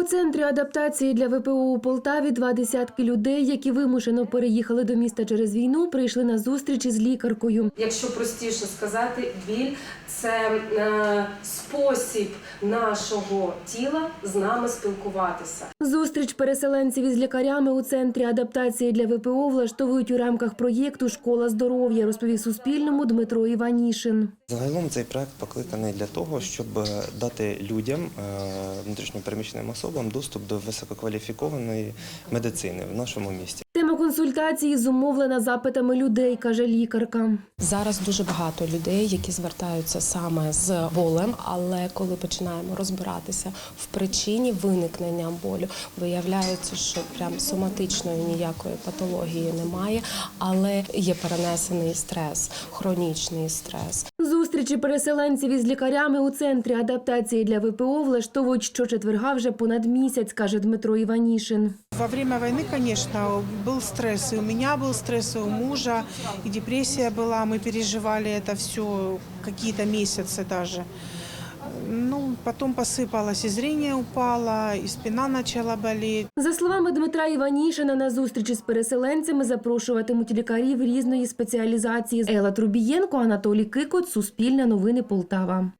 У центрі адаптації для ВПО у Полтаві два десятки людей, які вимушено переїхали до міста через війну, прийшли на зустріч із лікаркою. Якщо простіше сказати, біль це е, спосіб нашого тіла з нами спілкуватися. Зустріч переселенців із лікарями у центрі адаптації для ВПО влаштовують у рамках проєкту Школа здоров'я, розповів Суспільному Дмитро Іванішин. Загалом цей проект покликаний для того, щоб дати людям, е, внутрішньопереміщеним особам, доступ до висококваліфікованої медицини в нашому місті. Тема консультації зумовлена запитами людей, каже лікарка. Зараз дуже багато людей, які звертаються саме з болем, але коли починаємо розбиратися в причині виникнення болю, виявляється, що прям соматичної ніякої патології немає, але є перенесений стрес, хронічний стрес. Зустрічі переселенців із лікарями у центрі адаптації для ВПО влаштовують щочетверга вже понад місяць, каже Дмитро Іванішин. Во время войны, конечно, был стресс. И у меня был стресс, и у мужа, и депрессия была. Мы переживали это все какие-то месяцы даже. Ну, потом посыпалось, и зрение упало, и спина начала болеть. За словами Дмитра Іванішина, на зустрічі з переселенцями запрошуватимуть лікарів різної спеціалізації. Ела Трубієнко, Анатолій Кикот, Суспільне новини Полтава.